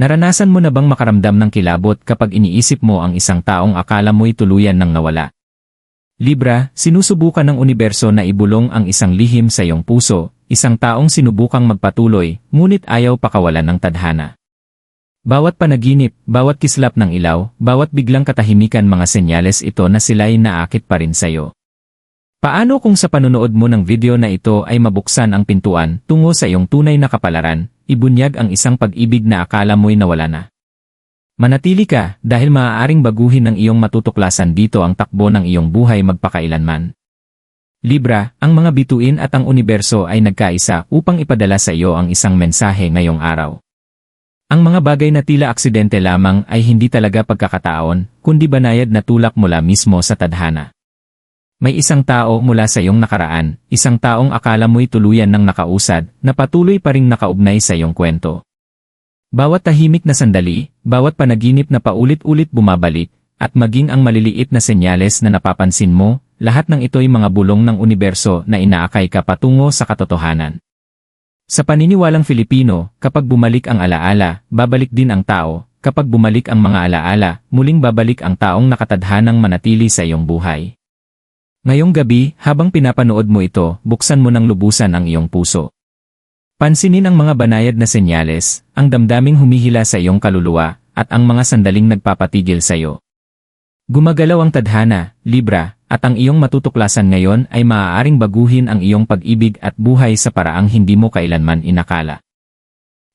Naranasan mo na bang makaramdam ng kilabot kapag iniisip mo ang isang taong akala mo'y tuluyan ng nawala? Libra, sinusubukan ng universo na ibulong ang isang lihim sa iyong puso, isang taong sinubukang magpatuloy, ngunit ayaw pakawalan ng tadhana. Bawat panaginip, bawat kislap ng ilaw, bawat biglang katahimikan mga senyales ito na sila'y naakit pa rin sa'yo. Paano kung sa panonood mo ng video na ito ay mabuksan ang pintuan tungo sa iyong tunay na kapalaran, ibunyag ang isang pag-ibig na akala mo'y nawala na? Manatili ka dahil maaaring baguhin ng iyong matutuklasan dito ang takbo ng iyong buhay magpakailanman. Libra, ang mga bituin at ang universo ay nagkaisa upang ipadala sa iyo ang isang mensahe ngayong araw. Ang mga bagay na tila aksidente lamang ay hindi talaga pagkakataon, kundi banayad na tulak mula mismo sa tadhana. May isang tao mula sa iyong nakaraan, isang taong akala mo'y tuluyan ng nakausad, na patuloy pa ring nakaugnay sa iyong kwento. Bawat tahimik na sandali, bawat panaginip na paulit-ulit bumabalik, at maging ang maliliit na senyales na napapansin mo, lahat ng ito'y mga bulong ng universo na inaakay ka patungo sa katotohanan. Sa paniniwalang Filipino, kapag bumalik ang alaala, babalik din ang tao, kapag bumalik ang mga alaala, muling babalik ang taong nakatadhanang manatili sa iyong buhay. Ngayong gabi, habang pinapanood mo ito, buksan mo ng lubusan ang iyong puso. Pansinin ang mga banayad na senyales, ang damdaming humihila sa iyong kaluluwa, at ang mga sandaling nagpapatigil sa iyo. Gumagalaw ang tadhana, Libra, at ang iyong matutuklasan ngayon ay maaaring baguhin ang iyong pag-ibig at buhay sa paraang hindi mo kailanman inakala.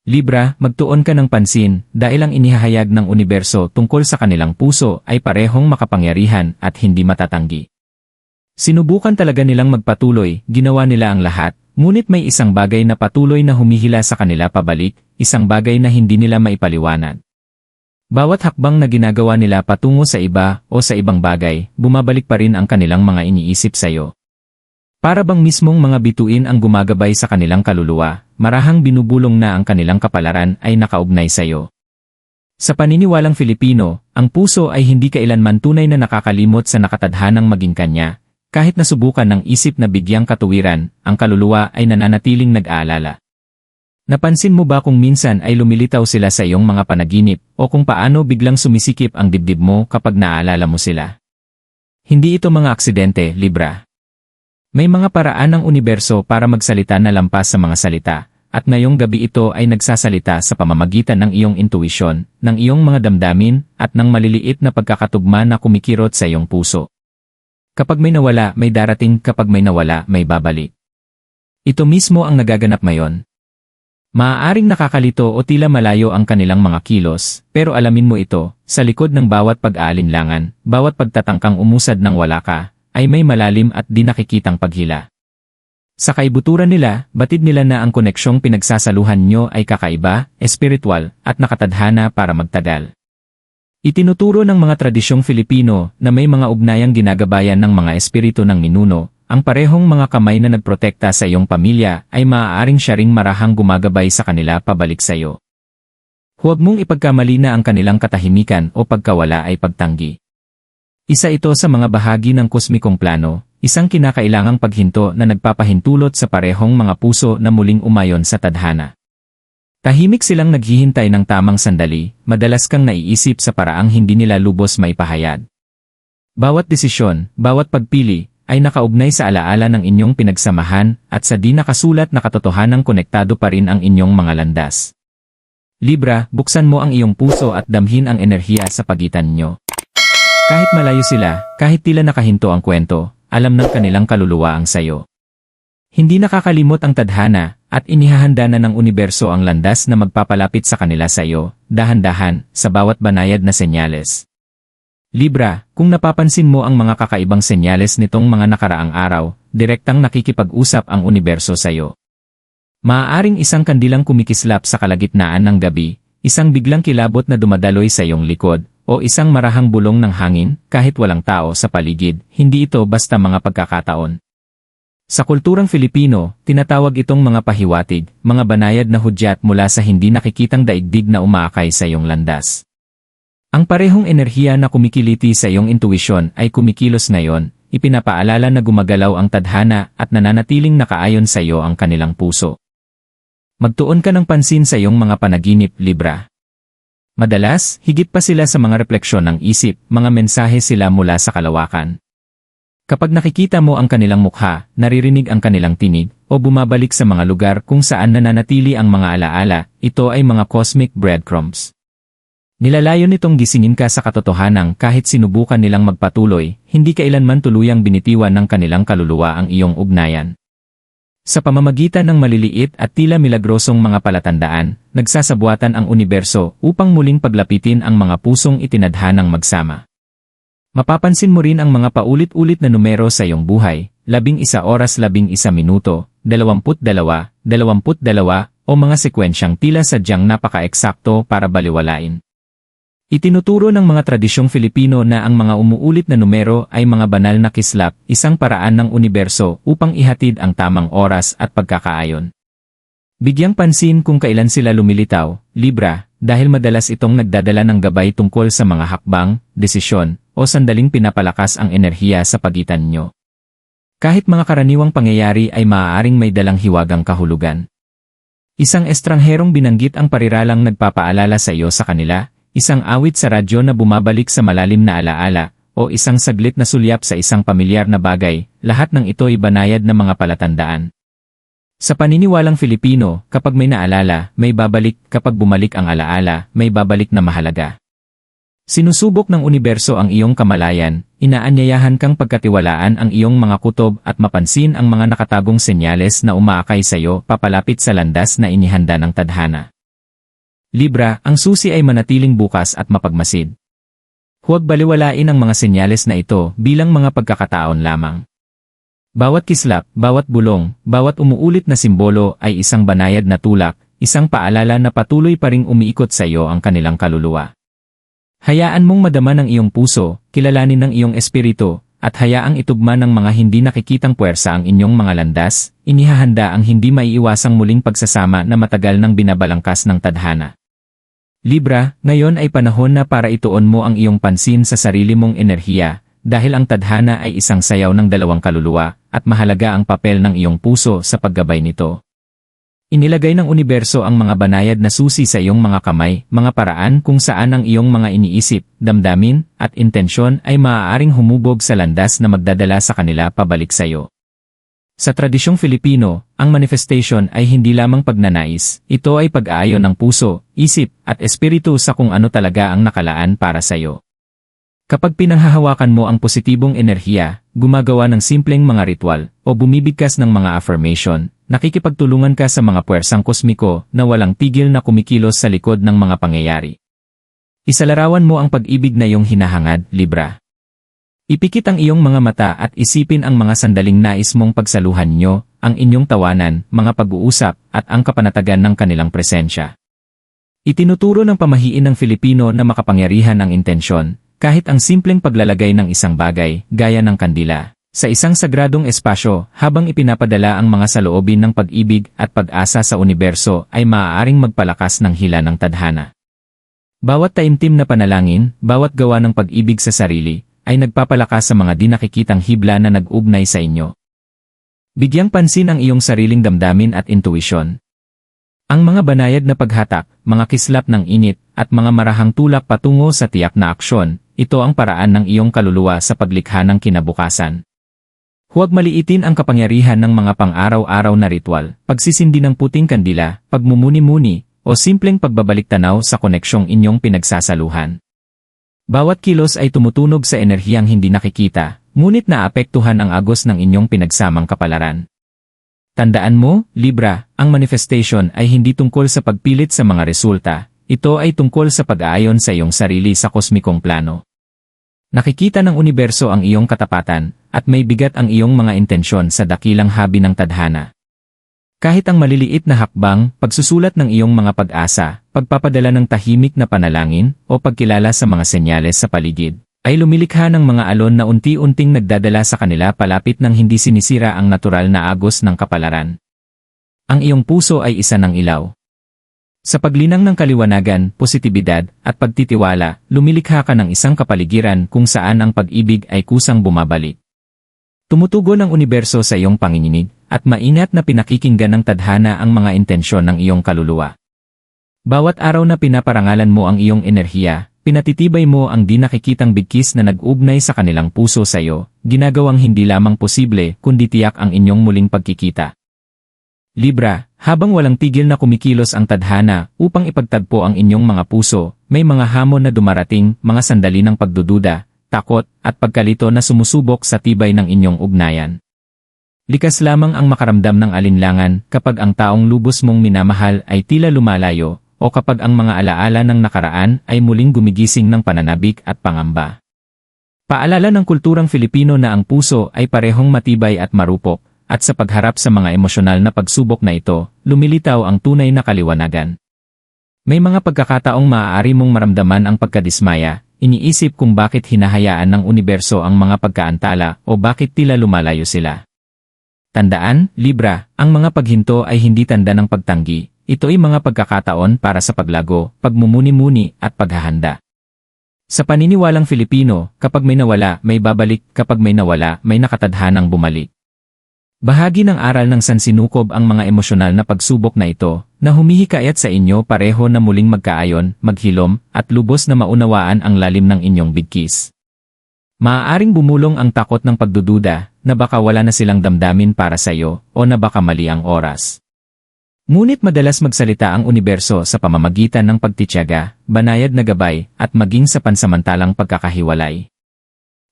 Libra, magtuon ka ng pansin dahil ang inihahayag ng universo tungkol sa kanilang puso ay parehong makapangyarihan at hindi matatanggi. Sinubukan talaga nilang magpatuloy, ginawa nila ang lahat, ngunit may isang bagay na patuloy na humihila sa kanila pabalik, isang bagay na hindi nila maipaliwanag. Bawat hakbang na ginagawa nila patungo sa iba o sa ibang bagay, bumabalik pa rin ang kanilang mga iniisip sa iyo. Para bang mismong mga bituin ang gumagabay sa kanilang kaluluwa, marahang binubulong na ang kanilang kapalaran ay nakaugnay sa iyo. Sa paniniwalang Filipino, ang puso ay hindi kailanman tunay na nakakalimot sa nakatadhanang maging kanya, kahit nasubukan ng isip na bigyang katuwiran, ang kaluluwa ay nananatiling nag-aalala. Napansin mo ba kung minsan ay lumilitaw sila sa iyong mga panaginip o kung paano biglang sumisikip ang dibdib mo kapag naaalala mo sila? Hindi ito mga aksidente, Libra. May mga paraan ng universo para magsalita na lampas sa mga salita, at ngayong gabi ito ay nagsasalita sa pamamagitan ng iyong intuisyon, ng iyong mga damdamin, at ng maliliit na pagkakatugma na kumikirot sa iyong puso. Kapag may nawala, may darating, kapag may nawala, may babalik. Ito mismo ang nagaganap ngayon. Maaaring nakakalito o tila malayo ang kanilang mga kilos, pero alamin mo ito, sa likod ng bawat pag-aalinlangan, bawat pagtatangkang umusad ng wala ka, ay may malalim at di nakikitang paghila. Sa kaibuturan nila, batid nila na ang koneksyong pinagsasaluhan nyo ay kakaiba, espiritual, at nakatadhana para magtagal. Itinuturo ng mga tradisyong Filipino na may mga ugnayang ginagabayan ng mga espiritu ng ninuno, ang parehong mga kamay na nagprotekta sa iyong pamilya ay maaaring siya ring marahang gumagabay sa kanila pabalik sa iyo. Huwag mong ipagkamali na ang kanilang katahimikan o pagkawala ay pagtanggi. Isa ito sa mga bahagi ng kosmikong plano, isang kinakailangang paghinto na nagpapahintulot sa parehong mga puso na muling umayon sa tadhana. Tahimik silang naghihintay ng tamang sandali, madalas kang naiisip sa paraang hindi nila lubos maipahayag. Bawat desisyon, bawat pagpili, ay nakaugnay sa alaala ng inyong pinagsamahan at sa di nakasulat na katotohanang konektado pa rin ang inyong mga landas. Libra, buksan mo ang iyong puso at damhin ang enerhiya sa pagitan nyo. Kahit malayo sila, kahit tila nakahinto ang kwento, alam ng kanilang kaluluwa ang sayo. Hindi nakakalimot ang tadhana, at inihahanda na ng universo ang landas na magpapalapit sa kanila sa iyo, dahan-dahan, sa bawat banayad na senyales. Libra, kung napapansin mo ang mga kakaibang senyales nitong mga nakaraang araw, direktang nakikipag-usap ang universo sa iyo. Maaaring isang kandilang kumikislap sa kalagitnaan ng gabi, isang biglang kilabot na dumadaloy sa iyong likod, o isang marahang bulong ng hangin, kahit walang tao sa paligid, hindi ito basta mga pagkakataon. Sa kulturang Filipino, tinatawag itong mga pahiwatig, mga banayad na hudyat mula sa hindi nakikitang daigdig na umaakay sa iyong landas. Ang parehong enerhiya na kumikiliti sa iyong intuisyon ay kumikilos ngayon, ipinapaalala na gumagalaw ang tadhana at nananatiling nakaayon sa iyo ang kanilang puso. Magtuon ka ng pansin sa iyong mga panaginip, Libra. Madalas, higit pa sila sa mga refleksyon ng isip, mga mensahe sila mula sa kalawakan. Kapag nakikita mo ang kanilang mukha, naririnig ang kanilang tinig, o bumabalik sa mga lugar kung saan nananatili ang mga alaala, ito ay mga cosmic breadcrumbs. Nilalayon nitong gisingin ka sa katotohanan kahit sinubukan nilang magpatuloy, hindi kailanman tuluyang binitiwan ng kanilang kaluluwa ang iyong ugnayan. Sa pamamagitan ng maliliit at tila milagrosong mga palatandaan, nagsasabuatan ang universo upang muling paglapitin ang mga pusong itinadhanang magsama. Mapapansin mo rin ang mga paulit-ulit na numero sa iyong buhay, labing isa oras labing isa minuto, dalawamput dalawa, dalawamput dalawa, o mga sekwensyang tila sadyang napaka-eksakto para baliwalain. Itinuturo ng mga tradisyong Filipino na ang mga umuulit na numero ay mga banal na kislap, isang paraan ng universo upang ihatid ang tamang oras at pagkakaayon. Bigyang pansin kung kailan sila lumilitaw, Libra, dahil madalas itong nagdadala ng gabay tungkol sa mga hakbang, desisyon, o sandaling pinapalakas ang enerhiya sa pagitan nyo. Kahit mga karaniwang pangyayari ay maaaring may dalang hiwagang kahulugan. Isang estrangherong binanggit ang pariralang nagpapaalala sa iyo sa kanila, isang awit sa radyo na bumabalik sa malalim na alaala, o isang saglit na sulyap sa isang pamilyar na bagay, lahat ng ito ay banayad na mga palatandaan. Sa paniniwalang Filipino, kapag may naalala, may babalik, kapag bumalik ang alaala, may babalik na mahalaga. Sinusubok ng universo ang iyong kamalayan, inaanyayahan kang pagkatiwalaan ang iyong mga kutob at mapansin ang mga nakatagong senyales na umaakay sa iyo papalapit sa landas na inihanda ng tadhana. Libra, ang susi ay manatiling bukas at mapagmasid. Huwag baliwalain ang mga senyales na ito bilang mga pagkakataon lamang. Bawat kislap, bawat bulong, bawat umuulit na simbolo ay isang banayad na tulak, isang paalala na patuloy pa ring umiikot sa iyo ang kanilang kaluluwa. Hayaan mong madama ng iyong puso, kilalanin ng iyong espiritu, at hayaang itugma ng mga hindi nakikitang puwersa ang inyong mga landas, inihahanda ang hindi maiiwasang muling pagsasama na matagal nang binabalangkas ng tadhana. Libra, ngayon ay panahon na para ituon mo ang iyong pansin sa sarili mong enerhiya, dahil ang tadhana ay isang sayaw ng dalawang kaluluwa, at mahalaga ang papel ng iyong puso sa paggabay nito. Inilagay ng universo ang mga banayad na susi sa iyong mga kamay, mga paraan kung saan ang iyong mga iniisip, damdamin, at intensyon ay maaaring humubog sa landas na magdadala sa kanila pabalik sa iyo. Sa tradisyong Filipino, ang manifestation ay hindi lamang pagnanais, ito ay pag-aayon ng puso, isip, at espiritu sa kung ano talaga ang nakalaan para sa iyo. Kapag pinanghahawakan mo ang positibong enerhiya, gumagawa ng simpleng mga ritual, o bumibigkas ng mga affirmation, nakikipagtulungan ka sa mga puwersang kosmiko na walang tigil na kumikilos sa likod ng mga pangyayari. Isalarawan mo ang pag-ibig na iyong hinahangad, Libra. Ipikit ang iyong mga mata at isipin ang mga sandaling nais mong pagsaluhan nyo, ang inyong tawanan, mga pag-uusap, at ang kapanatagan ng kanilang presensya. Itinuturo ng pamahiin ng Filipino na makapangyarihan ang intensyon, kahit ang simpleng paglalagay ng isang bagay, gaya ng kandila, sa isang sagradong espasyo habang ipinapadala ang mga saloobin ng pag-ibig at pag-asa sa universo ay maaaring magpalakas ng hila ng tadhana. Bawat taimtim na panalangin, bawat gawa ng pag-ibig sa sarili, ay nagpapalakas sa mga di nakikitang hibla na nag-ugnay sa inyo. Bigyang pansin ang iyong sariling damdamin at intuisyon. Ang mga banayad na paghatak, mga kislap ng init, at mga marahang tulak patungo sa tiyak na aksyon, ito ang paraan ng iyong kaluluwa sa paglikha ng kinabukasan. Huwag maliitin ang kapangyarihan ng mga pang-araw-araw na ritual, pagsisindi ng puting kandila, pagmumuni-muni, o simpleng pagbabalik tanaw sa koneksyong inyong pinagsasaluhan. Bawat kilos ay tumutunog sa enerhiyang hindi nakikita, ngunit naapektuhan ang agos ng inyong pinagsamang kapalaran. Tandaan mo, Libra, ang manifestation ay hindi tungkol sa pagpilit sa mga resulta, ito ay tungkol sa pag-aayon sa iyong sarili sa kosmikong plano. Nakikita ng universo ang iyong katapatan, at may bigat ang iyong mga intensyon sa dakilang habi ng tadhana. Kahit ang maliliit na hakbang, pagsusulat ng iyong mga pag-asa, pagpapadala ng tahimik na panalangin, o pagkilala sa mga senyales sa paligid, ay lumilikha ng mga alon na unti-unting nagdadala sa kanila palapit ng hindi sinisira ang natural na agos ng kapalaran. Ang iyong puso ay isa ng ilaw. Sa paglinang ng kaliwanagan, positibidad, at pagtitiwala, lumilikha ka ng isang kapaligiran kung saan ang pag-ibig ay kusang bumabalik. Tumutugon ang universo sa iyong panginginig, at maingat na pinakikinggan ng tadhana ang mga intensyon ng iyong kaluluwa. Bawat araw na pinaparangalan mo ang iyong enerhiya, pinatitibay mo ang di nakikitang bigkis na nag-ugnay sa kanilang puso sa iyo, ginagawang hindi lamang posible kundi tiyak ang inyong muling pagkikita. Libra, habang walang tigil na kumikilos ang tadhana upang ipagtagpo ang inyong mga puso, may mga hamon na dumarating, mga sandali ng pagdududa, takot, at pagkalito na sumusubok sa tibay ng inyong ugnayan. Likas lamang ang makaramdam ng alinlangan kapag ang taong lubos mong minamahal ay tila lumalayo o kapag ang mga alaala ng nakaraan ay muling gumigising ng pananabik at pangamba. Paalala ng kulturang Filipino na ang puso ay parehong matibay at marupok, at sa pagharap sa mga emosyonal na pagsubok na ito, lumilitaw ang tunay na kaliwanagan. May mga pagkakataong maaari mong maramdaman ang pagkadismaya, iniisip kung bakit hinahayaan ng universo ang mga pagkaantala o bakit tila lumalayo sila. Tandaan, Libra, ang mga paghinto ay hindi tanda ng pagtanggi, ito ay mga pagkakataon para sa paglago, pagmumuni-muni at paghahanda. Sa paniniwalang Filipino, kapag may nawala, may babalik, kapag may nawala, may nakatadhanang bumalik. Bahagi ng aral ng sansinukob ang mga emosyonal na pagsubok na ito, na humihikayat sa inyo pareho na muling magkaayon, maghilom, at lubos na maunawaan ang lalim ng inyong bigkis. Maaaring bumulong ang takot ng pagdududa, na baka wala na silang damdamin para sa iyo, o na baka mali ang oras. Ngunit madalas magsalita ang universo sa pamamagitan ng pagtityaga, banayad na gabay, at maging sa pansamantalang pagkakahiwalay.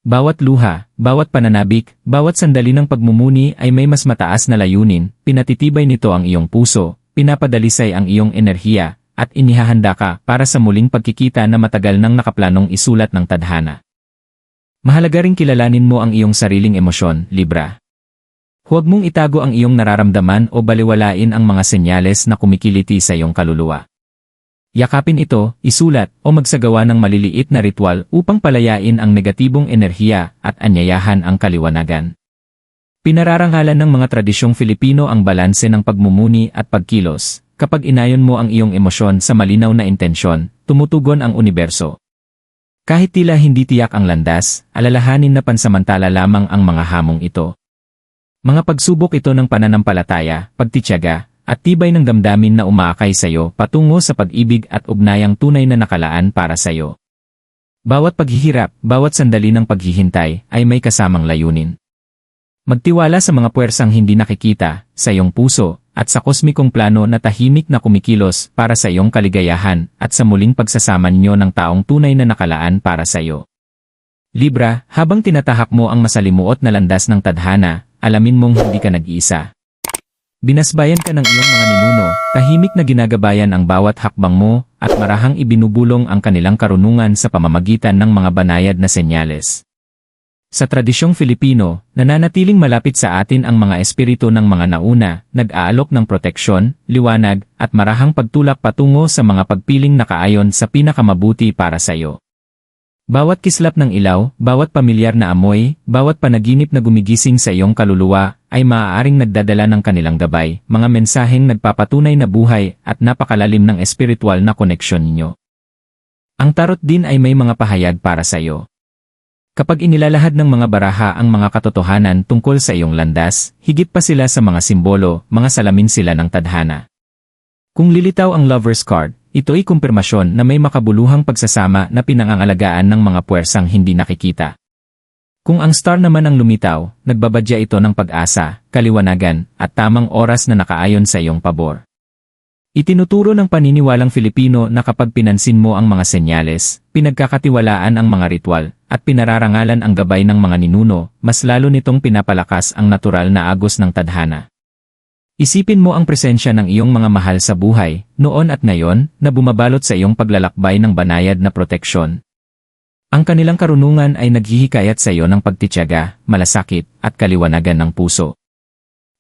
Bawat luha, bawat pananabik, bawat sandali ng pagmumuni ay may mas mataas na layunin, pinatitibay nito ang iyong puso, pinapadalisay ang iyong enerhiya, at inihahanda ka para sa muling pagkikita na matagal nang nakaplanong isulat ng tadhana. Mahalaga ring kilalanin mo ang iyong sariling emosyon, Libra. Huwag mong itago ang iyong nararamdaman o baliwalain ang mga senyales na kumikiliti sa iyong kaluluwa. Yakapin ito, isulat, o magsagawa ng maliliit na ritual upang palayain ang negatibong enerhiya at anyayahan ang kaliwanagan. Pinararangalan ng mga tradisyong Filipino ang balanse ng pagmumuni at pagkilos. Kapag inayon mo ang iyong emosyon sa malinaw na intensyon, tumutugon ang universo. Kahit tila hindi tiyak ang landas, alalahanin na pansamantala lamang ang mga hamong ito. Mga pagsubok ito ng pananampalataya, pagtityaga, at tibay ng damdamin na umaakay sa iyo patungo sa pag-ibig at ugnayang tunay na nakalaan para sa iyo. Bawat paghihirap, bawat sandali ng paghihintay ay may kasamang layunin. Magtiwala sa mga puwersang hindi nakikita, sa iyong puso, at sa kosmikong plano na tahimik na kumikilos para sa iyong kaligayahan at sa muling pagsasama ninyo ng taong tunay na nakalaan para sa iyo. Libra, habang tinatahak mo ang masalimuot na landas ng tadhana, alamin mong hindi ka nag-iisa. Binasbayan ka ng iyong mga ninuno, tahimik na ginagabayan ang bawat hakbang mo, at marahang ibinubulong ang kanilang karunungan sa pamamagitan ng mga banayad na senyales. Sa tradisyong Filipino, nananatiling malapit sa atin ang mga espiritu ng mga nauna, nag-aalok ng proteksyon, liwanag, at marahang pagtulak patungo sa mga pagpiling nakaayon sa pinakamabuti para sa iyo. Bawat kislap ng ilaw, bawat pamilyar na amoy, bawat panaginip na gumigising sa iyong kaluluwa, ay maaaring nagdadala ng kanilang gabay, mga mensaheng nagpapatunay na buhay at napakalalim ng espiritual na koneksyon ninyo. Ang tarot din ay may mga pahayag para sa iyo. Kapag inilalahad ng mga baraha ang mga katotohanan tungkol sa iyong landas, higit pa sila sa mga simbolo, mga salamin sila ng tadhana. Kung lilitaw ang lover's card, ito ay kumpirmasyon na may makabuluhang pagsasama na pinangangalagaan ng mga puwersang hindi nakikita. Kung ang star naman ang lumitaw, nagbabadya ito ng pag-asa, kaliwanagan, at tamang oras na nakaayon sa iyong pabor. Itinuturo ng paniniwalang Filipino na kapag pinansin mo ang mga senyales, pinagkakatiwalaan ang mga ritual, at pinararangalan ang gabay ng mga ninuno, mas lalo nitong pinapalakas ang natural na agos ng tadhana. Isipin mo ang presensya ng iyong mga mahal sa buhay, noon at ngayon, na bumabalot sa iyong paglalakbay ng banayad na proteksyon. Ang kanilang karunungan ay naghihikayat sa iyo ng pagtityaga, malasakit, at kaliwanagan ng puso.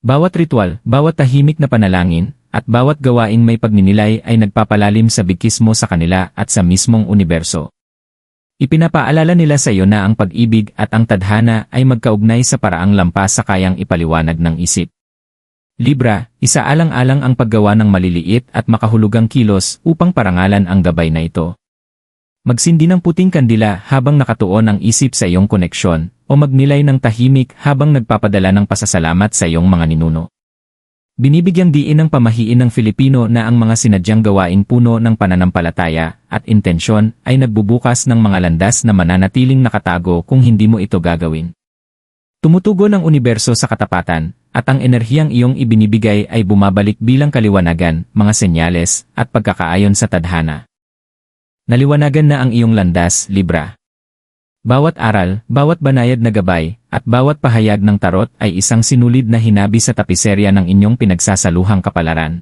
Bawat ritual, bawat tahimik na panalangin, at bawat gawaing may pagninilay ay nagpapalalim sa bigkis mo sa kanila at sa mismong universo. Ipinapaalala nila sa iyo na ang pag-ibig at ang tadhana ay magkaugnay sa paraang lampas sa kayang ipaliwanag ng isip. Libra, isaalang-alang ang paggawa ng maliliit at makahulugang kilos upang parangalan ang gabay na ito. Magsindi ng puting kandila habang nakatuon ang isip sa iyong koneksyon, o magnilay ng tahimik habang nagpapadala ng pasasalamat sa iyong mga ninuno. Binibigyang diin ng pamahiin ng Filipino na ang mga sinadyang gawaing puno ng pananampalataya at intensyon ay nagbubukas ng mga landas na mananatiling nakatago kung hindi mo ito gagawin. Tumutugon ang universo sa katapatan, at ang enerhiyang iyong ibinibigay ay bumabalik bilang kaliwanagan, mga senyales, at pagkakaayon sa tadhana. Naliwanagan na ang iyong landas, Libra. Bawat aral, bawat banayad na gabay, at bawat pahayag ng tarot ay isang sinulid na hinabi sa tapiserya ng inyong pinagsasaluhang kapalaran.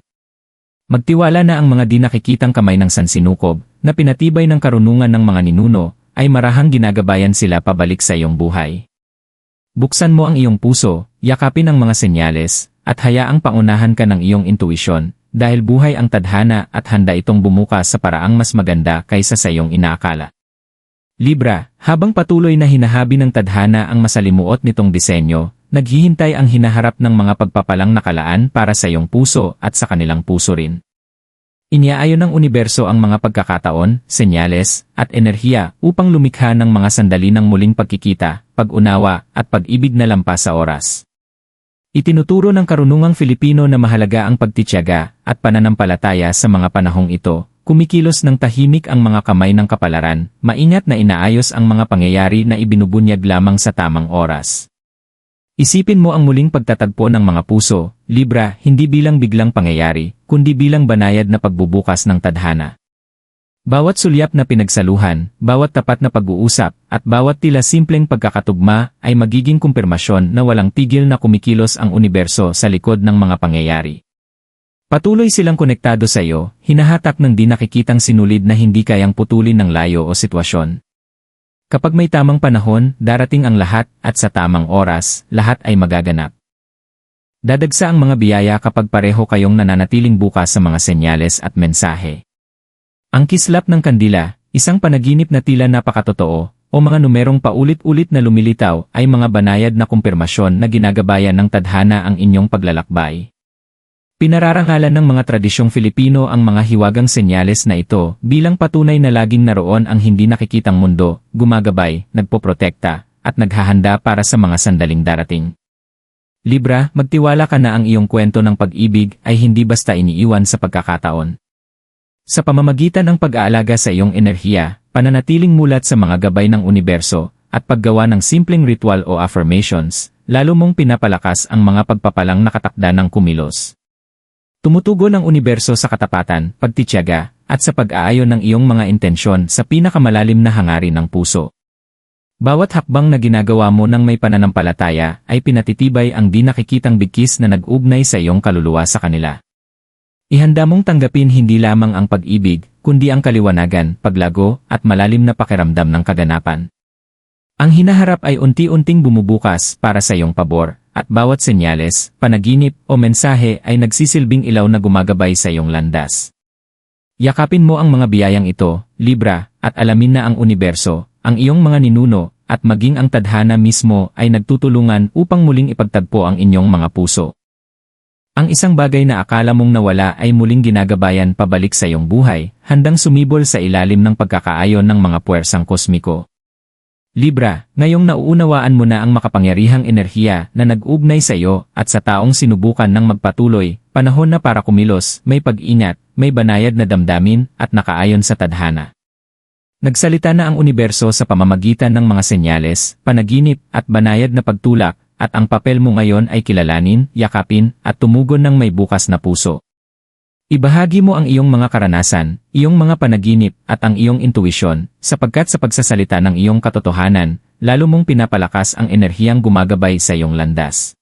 Magtiwala na ang mga di nakikitang kamay ng sansinukob, na pinatibay ng karunungan ng mga ninuno, ay marahang ginagabayan sila pabalik sa iyong buhay. Buksan mo ang iyong puso, yakapin ang mga senyales, at hayaang paunahan ka ng iyong intuisyon, dahil buhay ang tadhana at handa itong bumukas sa paraang mas maganda kaysa sa iyong inaakala. Libra, habang patuloy na hinahabi ng tadhana ang masalimuot nitong disenyo, naghihintay ang hinaharap ng mga pagpapalang nakalaan para sa iyong puso at sa kanilang puso rin. Iniaayon ng universo ang mga pagkakataon, senyales, at enerhiya upang lumikha ng mga sandali ng muling pagkikita, pag-unawa, at pag-ibig na lampas sa oras. Itinuturo ng karunungang Filipino na mahalaga ang pagtityaga at pananampalataya sa mga panahong ito, Kumikilos ng tahimik ang mga kamay ng kapalaran, maingat na inaayos ang mga pangyayari na ibinubunyag lamang sa tamang oras. Isipin mo ang muling pagtatagpo ng mga puso, Libra, hindi bilang biglang pangyayari, kundi bilang banayad na pagbubukas ng tadhana. Bawat sulyap na pinagsaluhan, bawat tapat na pag-uusap, at bawat tila simpleng pagkakatugma ay magiging kumpirmasyon na walang tigil na kumikilos ang universo sa likod ng mga pangyayari. Patuloy silang konektado sa iyo, hinahatak ng di nakikitang sinulid na hindi kayang putulin ng layo o sitwasyon. Kapag may tamang panahon, darating ang lahat, at sa tamang oras, lahat ay magaganap. Dadagsa ang mga biyaya kapag pareho kayong nananatiling bukas sa mga senyales at mensahe. Ang kislap ng kandila, isang panaginip na tila napakatotoo, o mga numerong paulit-ulit na lumilitaw ay mga banayad na kumpirmasyon na ginagabayan ng tadhana ang inyong paglalakbay. Pinararangalan ng mga tradisyong Filipino ang mga hiwagang senyales na ito bilang patunay na laging naroon ang hindi nakikitang mundo, gumagabay, nagpoprotekta, at naghahanda para sa mga sandaling darating. Libra, magtiwala ka na ang iyong kwento ng pag-ibig ay hindi basta iniiwan sa pagkakataon. Sa pamamagitan ng pag-aalaga sa iyong enerhiya, pananatiling mulat sa mga gabay ng universo, at paggawa ng simpleng ritual o affirmations, lalo mong pinapalakas ang mga pagpapalang nakatakda ng kumilos. Tumutugon ang universo sa katapatan, pagtityaga, at sa pag-aayon ng iyong mga intensyon sa pinakamalalim na hangarin ng puso. Bawat hakbang na ginagawa mo ng may pananampalataya ay pinatitibay ang di nakikitang bigkis na nag-ugnay sa iyong kaluluwa sa kanila. Ihanda mong tanggapin hindi lamang ang pag-ibig, kundi ang kaliwanagan, paglago, at malalim na pakiramdam ng kaganapan. Ang hinaharap ay unti-unting bumubukas para sa iyong pabor, at bawat senyales, panaginip o mensahe ay nagsisilbing ilaw na gumagabay sa iyong landas. Yakapin mo ang mga biyayang ito, Libra, at alamin na ang universo, ang iyong mga ninuno, at maging ang tadhana mismo ay nagtutulungan upang muling ipagtagpo ang inyong mga puso. Ang isang bagay na akala mong nawala ay muling ginagabayan pabalik sa iyong buhay, handang sumibol sa ilalim ng pagkakaayon ng mga puwersang kosmiko. Libra, ngayong nauunawaan mo na ang makapangyarihang enerhiya na nag-ugnay sa iyo at sa taong sinubukan ng magpatuloy, panahon na para kumilos, may pag-ingat, may banayad na damdamin at nakaayon sa tadhana. Nagsalita na ang universo sa pamamagitan ng mga senyales, panaginip at banayad na pagtulak at ang papel mo ngayon ay kilalanin, yakapin at tumugon ng may bukas na puso. Ibahagi mo ang iyong mga karanasan, iyong mga panaginip, at ang iyong intuisyon, sapagkat sa pagsasalita ng iyong katotohanan, lalo mong pinapalakas ang enerhiyang gumagabay sa iyong landas.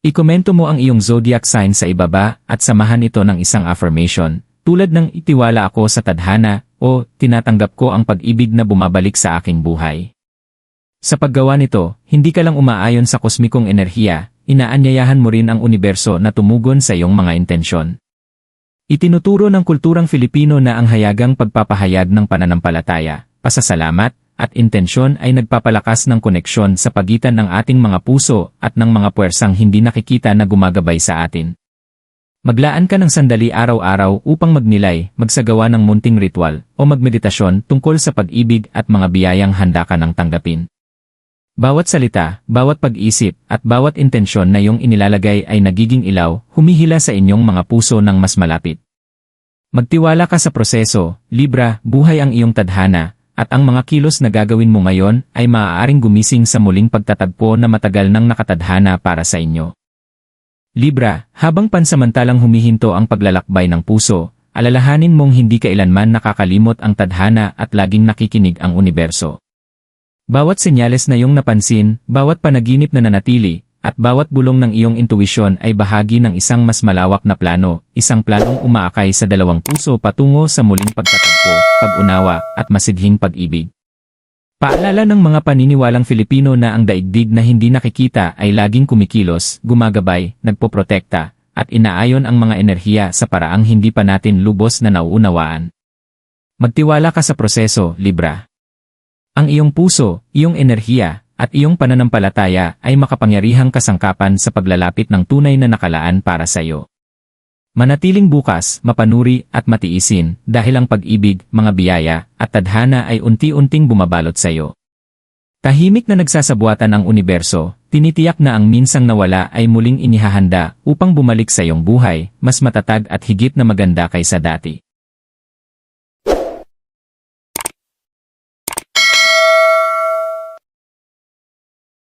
Ikomento mo ang iyong zodiac sign sa ibaba at samahan ito ng isang affirmation, tulad ng itiwala ako sa tadhana o tinatanggap ko ang pag-ibig na bumabalik sa aking buhay. Sa paggawa nito, hindi ka lang umaayon sa kosmikong enerhiya, inaanyayahan mo rin ang universo na tumugon sa iyong mga intensyon. Itinuturo ng kulturang Filipino na ang hayagang pagpapahayag ng pananampalataya, pasasalamat, at intensyon ay nagpapalakas ng koneksyon sa pagitan ng ating mga puso at ng mga puwersang hindi nakikita na gumagabay sa atin. Maglaan ka ng sandali araw-araw upang magnilay, magsagawa ng munting ritual, o magmeditasyon tungkol sa pag-ibig at mga biyayang handa ka ng tanggapin. Bawat salita, bawat pag-isip, at bawat intensyon na iyong inilalagay ay nagiging ilaw, humihila sa inyong mga puso ng mas malapit. Magtiwala ka sa proseso, Libra, buhay ang iyong tadhana, at ang mga kilos na gagawin mo ngayon ay maaaring gumising sa muling pagtatagpo na matagal nang nakatadhana para sa inyo. Libra, habang pansamantalang humihinto ang paglalakbay ng puso, alalahanin mong hindi kailanman nakakalimot ang tadhana at laging nakikinig ang universo. Bawat senyales na iyong napansin, bawat panaginip na nanatili, at bawat bulong ng iyong intuwisyon ay bahagi ng isang mas malawak na plano, isang planong umaakay sa dalawang puso patungo sa muling pagtatagpo, pag-unawa, at masidhing pag-ibig. Paalala ng mga paniniwalang Filipino na ang daigdig na hindi nakikita ay laging kumikilos, gumagabay, nagpoprotekta, at inaayon ang mga enerhiya sa paraang hindi pa natin lubos na nauunawaan. Magtiwala ka sa proseso, Libra. Ang iyong puso, iyong enerhiya, at iyong pananampalataya ay makapangyarihang kasangkapan sa paglalapit ng tunay na nakalaan para sa iyo. Manatiling bukas, mapanuri, at matiisin, dahil ang pag-ibig, mga biyaya, at tadhana ay unti-unting bumabalot sa iyo. Tahimik na nagsasabuatan ang universo, tinitiyak na ang minsang nawala ay muling inihahanda upang bumalik sa iyong buhay, mas matatag at higit na maganda kaysa dati.